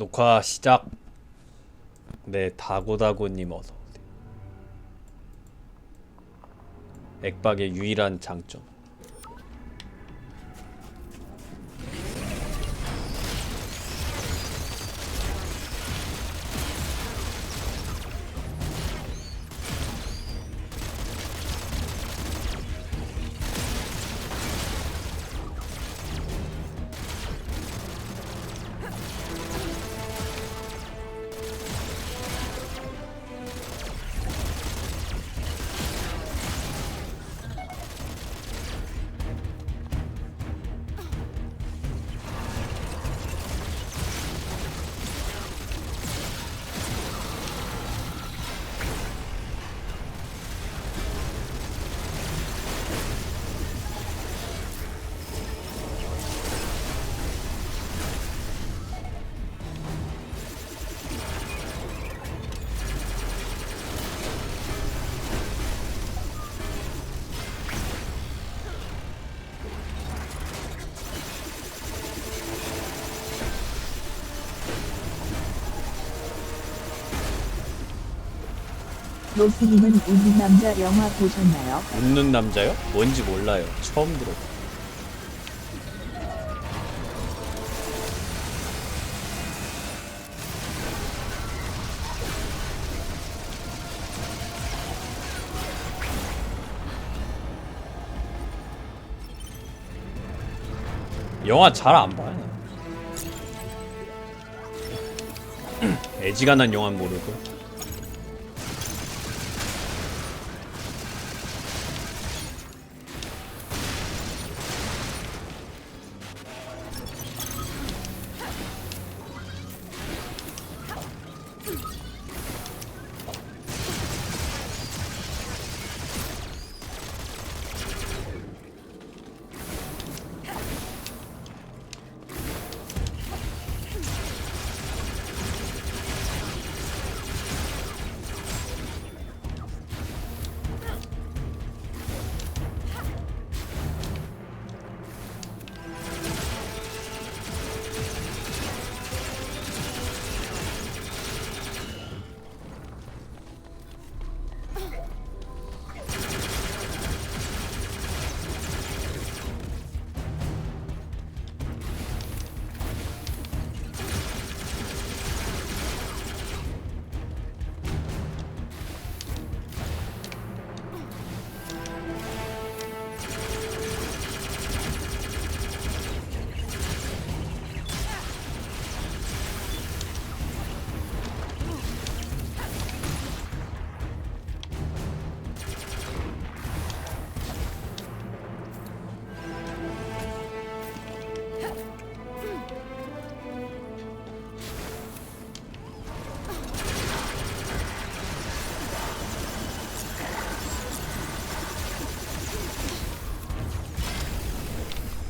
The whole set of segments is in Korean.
녹화 시작. 네, 다고다고님 어서 오세요. 액박의 유일한 장점. 로스님은 웃는 남자 영화 보셨나요? 웃는 남자요? 뭔지 몰라요. 처음 들어. 영화 잘 안 봐요. 애지간한 영화 모르고.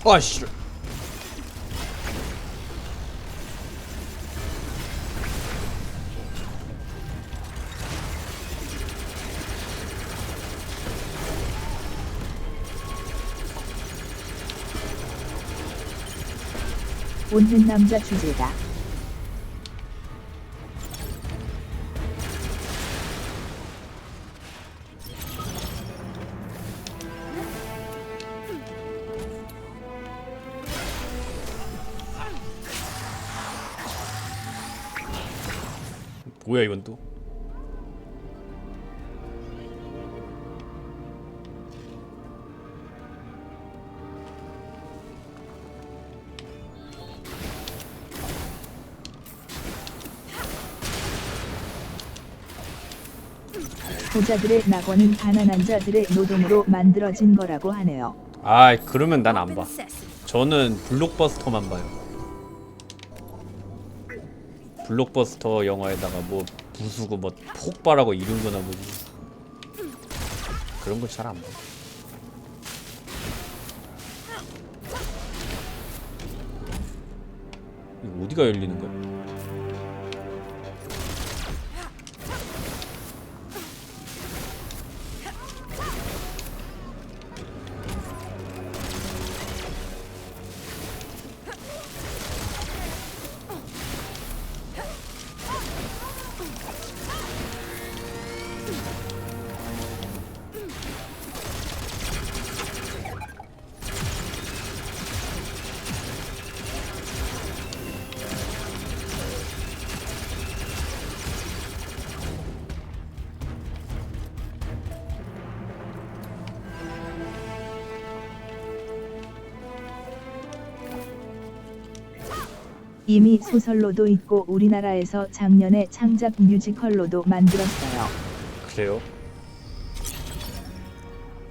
아씨. 웃는 남자 주제가 뭐야 이건 또? 부자들의 낙원은 가난한 자들의 노동으로 만들어진 거라고 하네요. 아, 그러면 난 안 봐. 저는 블록버스터만 봐요. 블록버스터 영화에다가 뭐 부수고 뭐 폭발하고 이런 거나 보지. 그런 거잘안 봐. 이거 어디가 열리는 거야? 이미 소설로도 있고 우리나라에서 작년에 창작 뮤지컬로도 만들었어요. 그래요?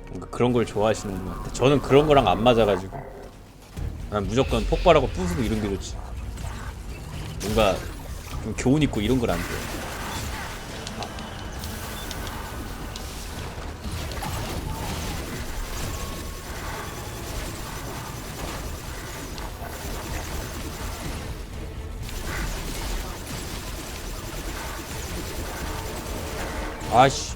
뭔가 그런 걸 좋아하시는 것 같아. 저는 그런 거랑 안 맞아가지고 난 무조건 폭발하고 부수고 이런 게 좋지. 뭔가 좀 교훈 있고 이런 걸 안 좋아해. 아씨.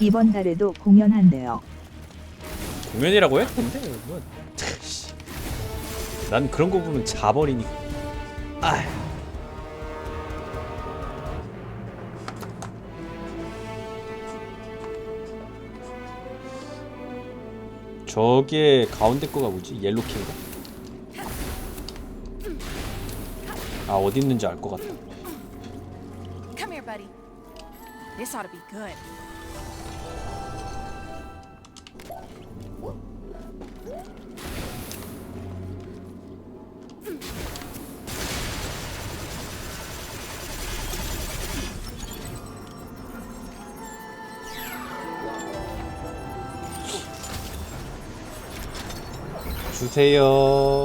이번 달에도 공연한대요. 공연이라고 해? 근데 뭐, 씨. 난 그런 거 보면 자버리니까. 아. 저게 가운데 거가 뭐지? 옐로킹가? 아 어디 있는지 알 것 같다. Come here, buddy. This ought to be good. 주세요.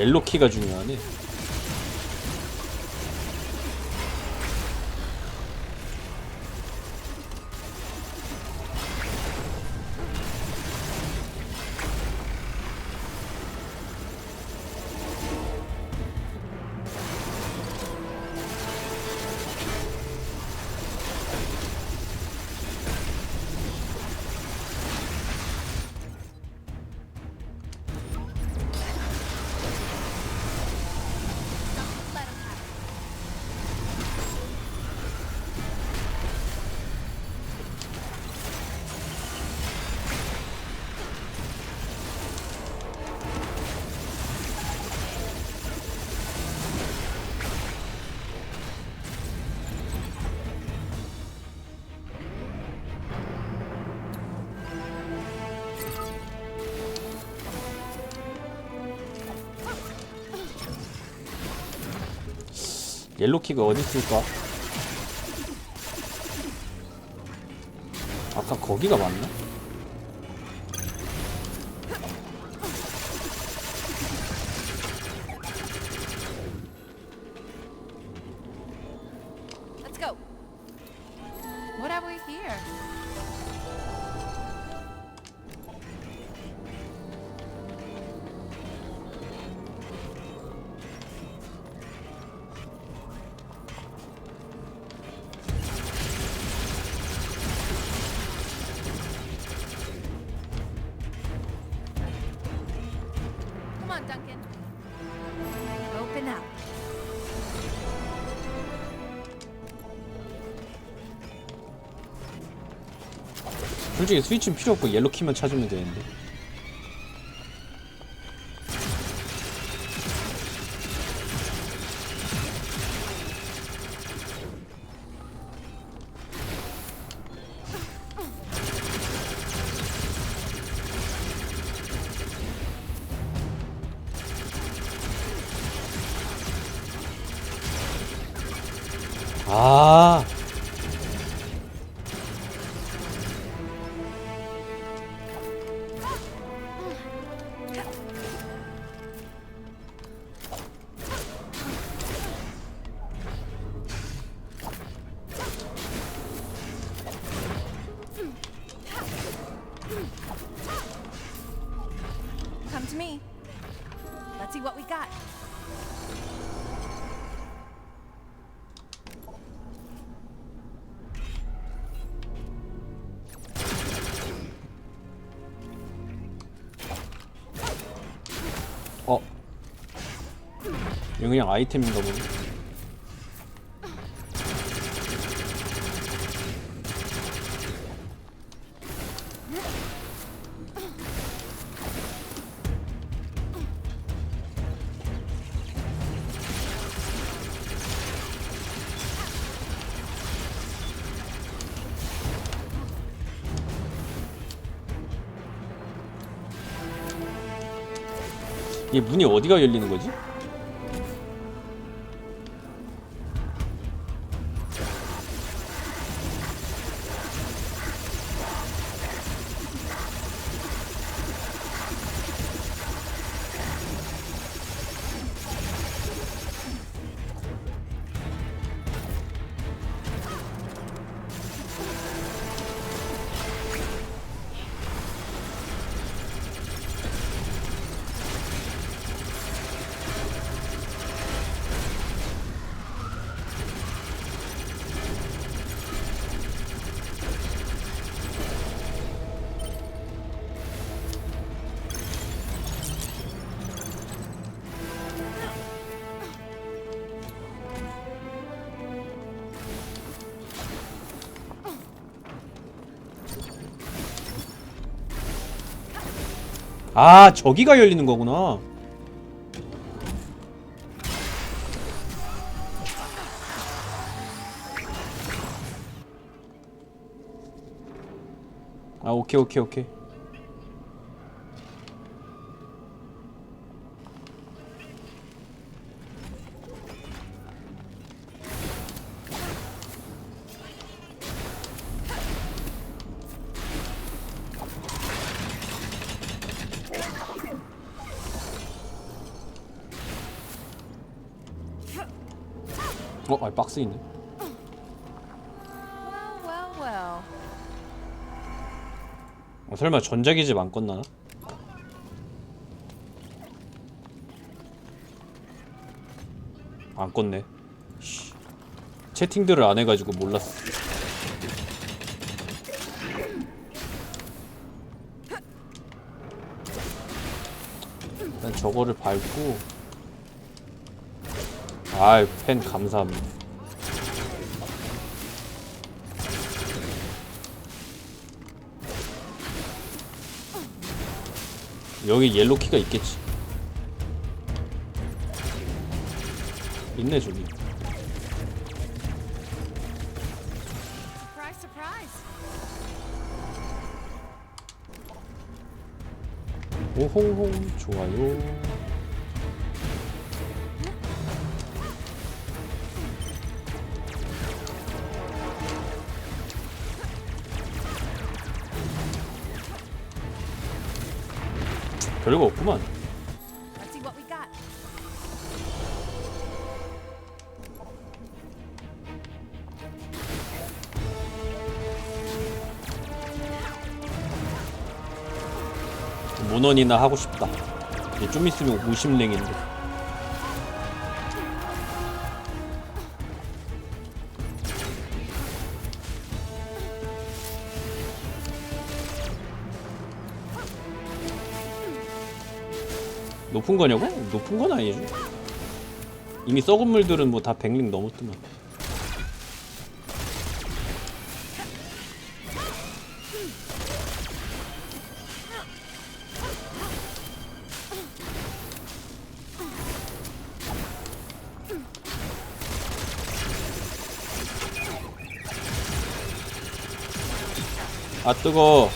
옐로 키가 중요하네. 키가 어디 있을까? 아까 거기가 맞나? 솔직히 스위치는 필요 없고 옐로 키만 찾으면 되는데. 아. 아이템인가 보네. 이 문이 어디가 열리는 거지? 아 저기가 열리는 거구나. 아 오케이 오케이 오케이. 어, 아 박스 있네. 어, 설마 전자기 집 안 껐나? 안 껐네. 씨. 채팅들을 안 해가지고 몰랐어. 일단 저거를 밟고 아이 팬 감사합니다. 여기 옐로 키가 있겠지. 있네 저기. 오홍홍 좋아요. 별거 없구만. 문헌이나 하고 싶다. 이제 좀 있으면 50랭인데. 높은 거냐고? 높은 건 아니죠. 이미 썩은 물들은 뭐다 100랭 넘었더만. 아 뜨거.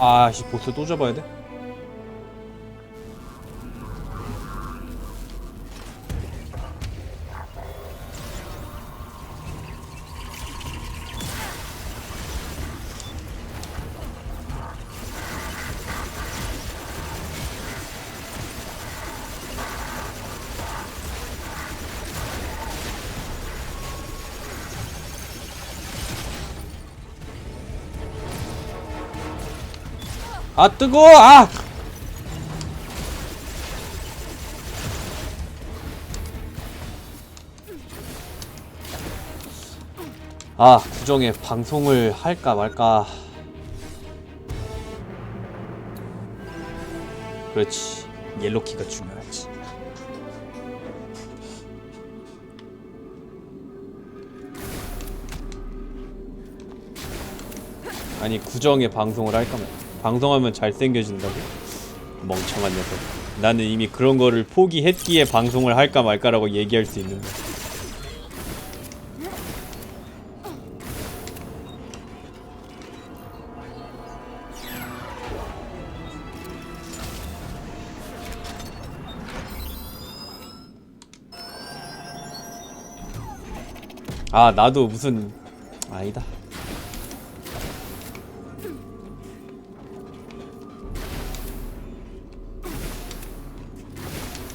아씨 보스 또 잡아야 돼? 아 뜨거워 아 아, 구정에 방송을 할까 말까. 그렇지. 옐로키가 중요하지. 아니, 구정에 방송을 할까 말까. 방송하면 잘생겨진다고? 멍청한 녀석. 나는 이미 그런 거를 포기했기에 방송을 할까 말까라고 얘기할 수 있는데. 아 나도 무슨 아니다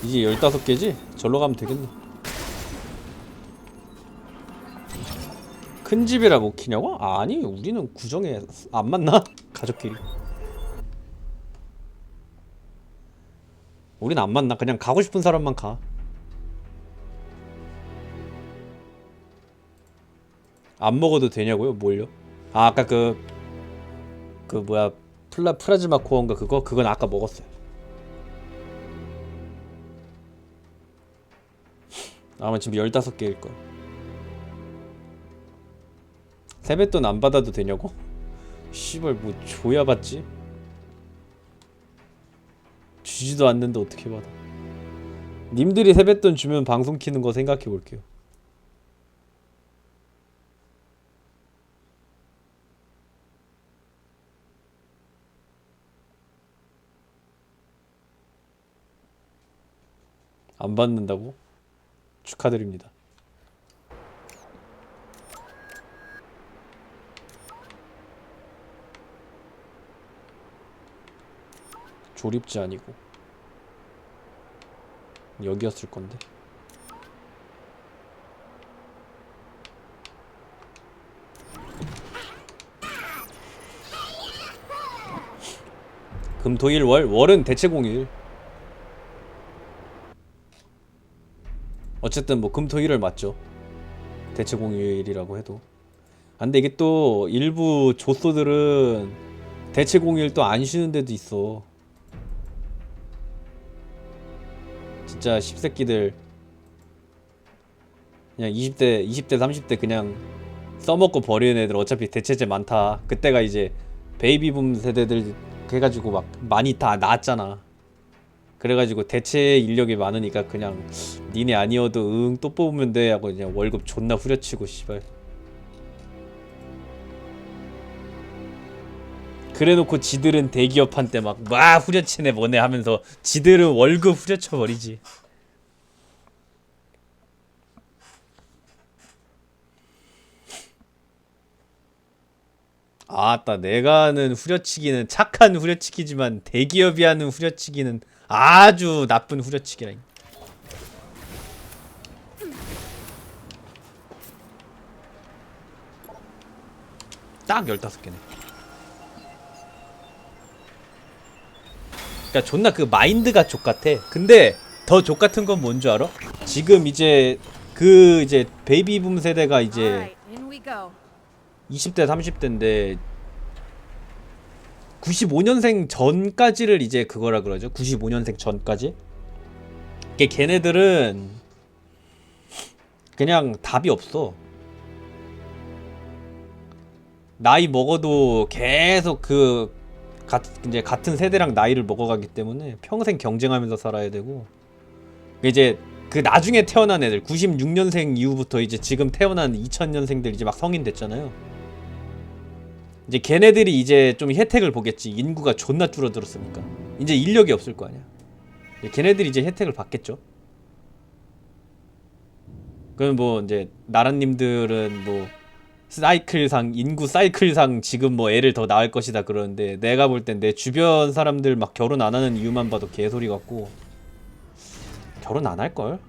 이제 15개지? 절로 가면 되겠네 큰 집이라 못 키냐고? 아니 우리는 구정에 안 만나 가족끼리 우린 안 만나 그냥 가고 싶은 사람만 가 안 먹어도 되냐고요? 뭘요? 아 아까 그 그 뭐야 플라 프라즈마 코어인가 그거 그건 아까 먹었어요. 아마 지금 15개일 걸. 세뱃돈 안 받아도 되냐고? 씨발 뭐 줘야 받지? 주지도 않는데 어떻게 받아? 님들이 세뱃돈 주면 방송 키는 거 생각해 볼게요. 안 받는다고? 축하드립니다. 조립지 아니고 여기였을 건데. 금토일 월 월은 대체 공일. 어쨌든 뭐 금토일을 맞죠. 대체 공휴일이라고 해도. 아, 근데 이게 또 일부 조소들은 대체 공휴일 또 안 쉬는 데도 있어. 진짜 십새끼들 그냥 20대, 20대, 30대 그냥 써먹고 버리는 애들 어차피 대체제 많다. 그때가 이제 베이비붐 세대들 해가지고 막 많이 다 나왔잖아. 그래가지고 대체 인력이 많으니까 그냥 니네 아니어도 응 또 뽑으면 돼 하고 그냥 월급 존나 후려치고 씨발. 그래놓고 지들은 대기업한테 막와 후려치네 뭐네 하면서 지들은 월급 후려쳐 버리지. 아따 내가 하는 후려치기는 착한 후려치기지만 대기업이 하는 후려치기는 아주 나쁜 후려치기라 딱 15개네 그니까 존나 그 마인드가 족같아 근데 더 족같은 건 뭔 줄 알아? 지금 이제 그 이제 베이비붐 세대가 이제 Alright, in we go. 20대 30대인데 95년생 전까지를 이제 그거라 그러죠. 95년생 전까지. 이게 걔네들은 그냥 답이 없어. 나이 먹어도 계속 그 가, 이제 같은 세대랑 나이를 먹어가기 때문에 평생 경쟁하면서 살아야 되고 이제 그 나중에 태어난 애들 96년생 이후부터 이제 지금 태어난 2000년생들 이제 막 성인 됐잖아요. 이제 걔네들이 이제 좀 혜택을 보겠지. 인구가 존나 줄어들었으니까. 이제 인력이 없을 거 아니야. 이제 걔네들이 이제 혜택을 받겠죠. 그럼 뭐 이제 나라님들은 뭐 사이클상 인구 사이클상 지금 뭐 애를 더 낳을 것이다 그러는데 내가 볼 땐 내 주변 사람들 막 결혼 안 하는 이유만 봐도 개소리 같고 결혼 안 할 걸?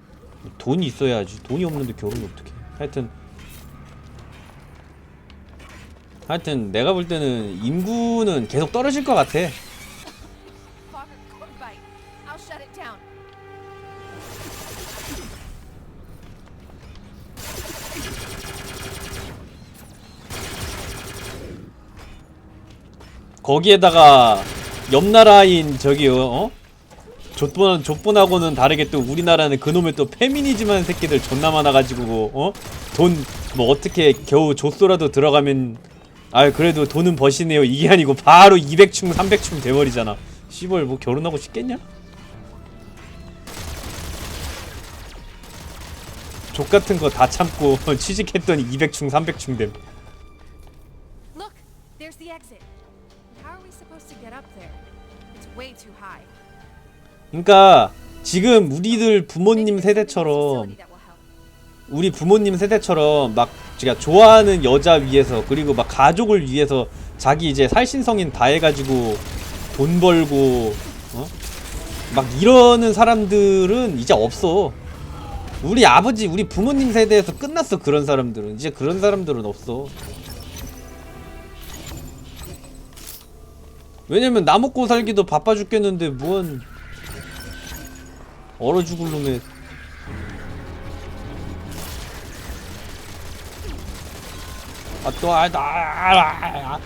돈이 있어야지. 돈이 없는데 결혼 어떻게? 하여튼 하여튼 내가 볼 때는 인구는 계속 떨어질 것 같아. 거기에다가 옆나라인 저기 어? 족본, 족본하고는 다르게 또 우리나라는 그놈의 또 페미니즘한 새끼들 존나 많아가지고 어? 돈 뭐 어떻게 겨우 조소라도 들어가면 아 그래도 돈은 버시네요 이게 아니고 바로 200충 300충 돼버리잖아 씨발 뭐 결혼하고 싶겠냐? 족 같은 거 다 참고 취직했더니 200충 300충 됨 Look, there's the exit. How are we supposed to get up there? It's way too high. 그러니까 지금 우리들 부모님 세대처럼 우리 부모님 세대처럼 막 제가 좋아하는 여자 위해서 그리고 막 가족을 위해서 자기 이제 살신성인 다 해가지고 돈 벌고 어? 막 이러는 사람들은 이제 없어. 우리 아버지, 우리 부모님 세대에서 끝났어 그런 사람들은 이제 그런 사람들은 없어. 왜냐면 나 먹고 살기도 바빠 죽겠는데 뭔 얼어 죽을 놈의 아, 또, 아, 나, 아, 아.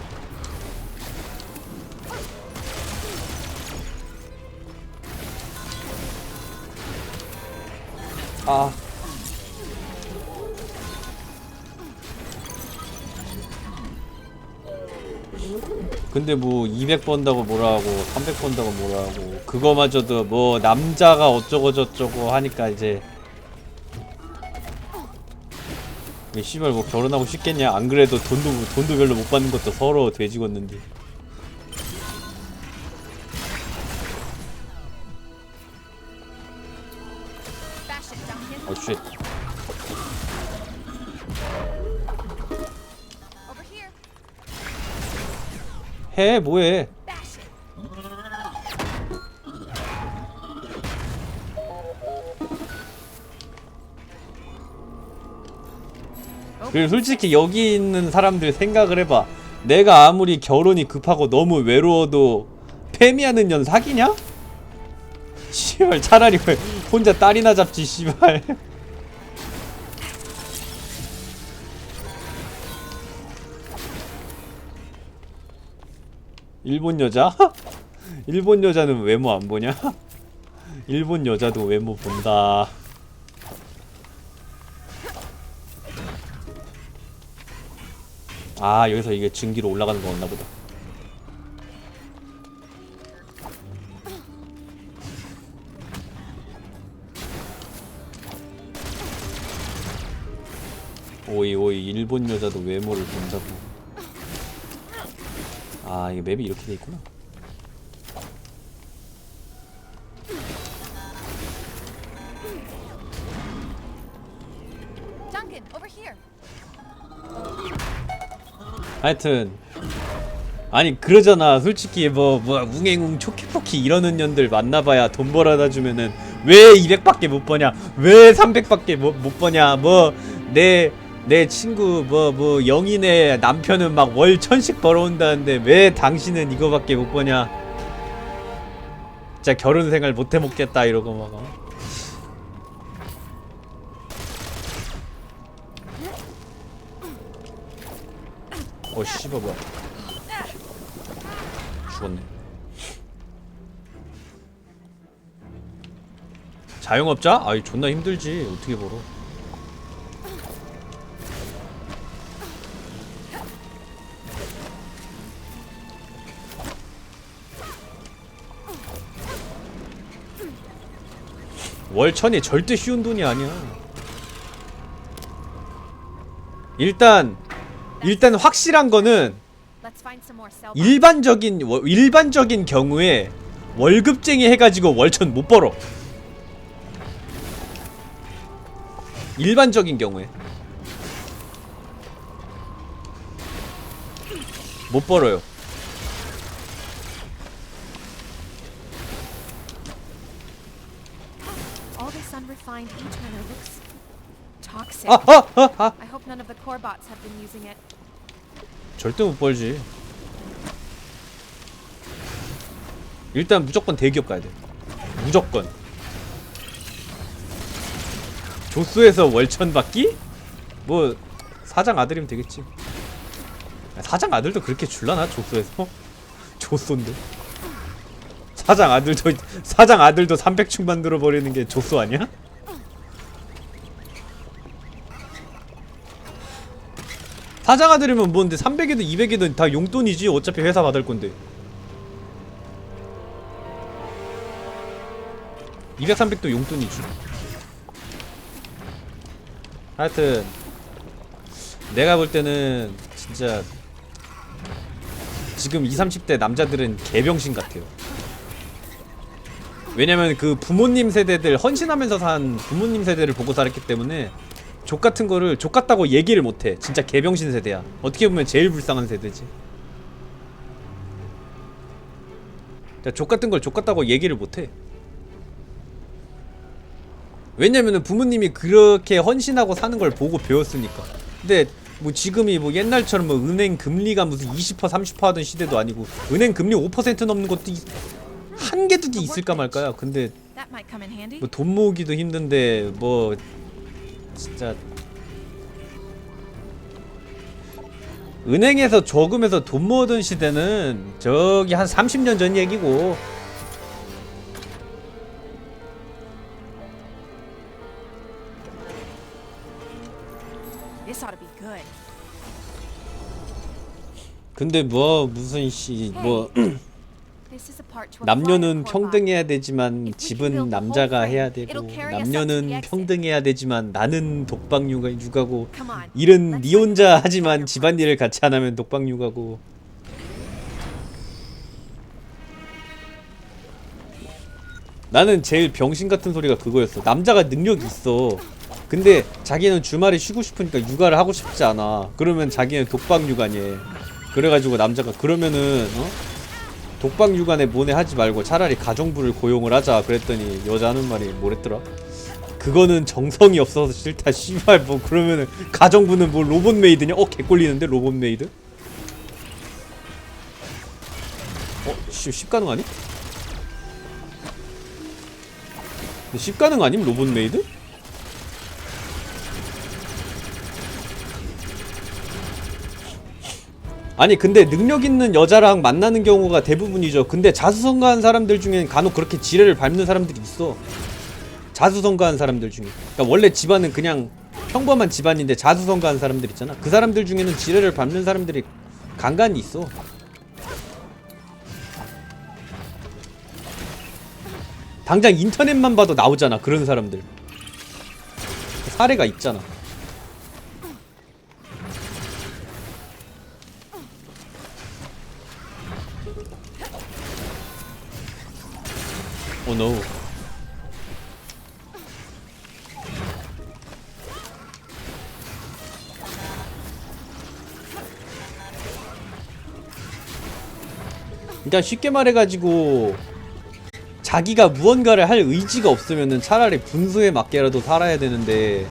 아. 근데 뭐 200 번다고 뭐라 하고 300 번다고 뭐라 하고 그거마저도 뭐 남자가 어쩌고 저쩌고 하니까 이제 이 씨발 뭐 결혼하고 싶겠냐? 안 그래도 돈도 돈도 별로 못 받는 것도 서로 Duncan. 어 쉣. 해 뭐해? 그리고 솔직히 여기 있는 사람들 생각을 해봐. 내가 아무리 결혼이 급하고 너무 외로워도 페미하는 년 사귀냐? 씨발 차라리 왜 혼자 딸이나 잡지 씨발. 일본 여자? 일본 여자는 외모 안 보냐? 일본 여자도 외모 본다. 아 여기서 이게 증기로 올라가는 거였나 보다. 오이 오이 일본 여자도 외모를 본다고. 아 이게 맵이 이렇게 돼 있구나 하여튼 아니 그러잖아. 솔직히 뭐뭐 웅행웅 초키포키 이러는 년들 만나봐야 돈 벌어다 주면은 왜 200밖에 못 버냐? 왜 300밖에 못, 못 버냐? 뭐 내 내 친구 뭐뭐 영인의 남편은 막 월 천씩 벌어온다는데 왜 당신은 이거밖에 못 버냐? 진짜 결혼 생활 못 해먹겠다 이러고 막 어? 어 씨발 뭐야. 죽었네. 자영업자? 아이 존나 힘들지. 어떻게 벌어? 월천이 절대 쉬운 돈이 아니야. 일단 일단 확실한 거는. 일반적인 워- 일반적인 경우에 월급쟁이 해가지고 월천 못 벌어. 일반적인 경우에 못 벌어요. 아, 아, 아, 아. 절대 못 벌지. 일단 무조건 대기업 가야 돼. 무조건. 조수에서 월천 받기? 뭐 사장 아들이면 되겠지. 야, 사장 아들도 그렇게 줄라나 조수에서? 조소인데 사장 아들도 사장 아들도 300충 만들어 버리는 게 조소 아니야? 사장 아들이면 뭔데? 300이든 200이든 다 용돈이지? 어차피 회사 받을 건데. 200, 300도 용돈이지. 하여튼 내가 볼 때는 진짜 지금 20, 30대 남자들은 개병신 같아요. 왜냐면 그 부모님 세대들 헌신하면서 산 부모님 세대를 보고 살았기 때문에 족 같은 거를 족 같다고 얘기를 못해. 진짜 개병신 세대야. 어떻게 보면 제일 불쌍한 세대지. 자, 족 같은 걸 족 같다고 얘기를 못해. 왜냐면은 부모님이 그렇게 헌신하고 사는 걸 보고 배웠으니까. 근데 뭐 지금이 뭐 옛날처럼 뭐 은행 금리가 무슨 20% 30% 하던 시대도 아니고 은행 금리 5% 넘는 것도 있- 한 개도 있을까 말까야. 근데. 뭐 돈 모으기도 힘든데 뭐 진짜 은행에서 저금해서 돈 모으던 시대는 저기 한 30년 전 얘기고. 근데 뭐 무슨 씨뭐 남녀는 평등해야 되지만 집은 남자가 해야 되고 남녀는. 평등해야 되지만 나는 독박 육아 육아고. 일은 니 혼자 find the 하지만 집안일을 같이 안 하면 독박 육아고. 나는 제일 병신 같은 소리가 그거였어. 남자가 능력이 있어. 근데 자기는 주말에 쉬고 싶으니까 육아를 하고 싶지 않아. 그러면 자기는 독박 육아니 그래가지고 남자가 그러면은 어? 독박 육아에 모네 하지 말고 차라리 가정부를 고용을 하자 그랬더니 여자 하는 말이 뭐랬더라? 그거는 정성이 없어서 싫다 씨발. 뭐 그러면은 가정부는 뭐 로봇 메이드냐? 어 개꼴리는데? 로봇 메이드? 어씨 십가능 아니? 근데 십가능 아님? 로봇 메이드? 아니 근데 능력 있는 여자랑 만나는 경우가 대부분이죠. 근데 자수성가한 사람들 중엔 간혹 그렇게 지뢰를 밟는 사람들이 있어. 자수성가한 사람들 중에. 그러니까 원래 집안은 그냥 평범한 집안인데 자수성가한 사람들 있잖아. 그 사람들 중에는 지뢰를 밟는 사람들이 간간히 있어. 당장 인터넷만 봐도 나오잖아. 그런 사람들. 사례가 있잖아. 오 노. 그러니까 쉽게 말해가지고 자기가 무언가를 할 의지가 없으면은 차라리 분수에 맞게라도 살아야 되는데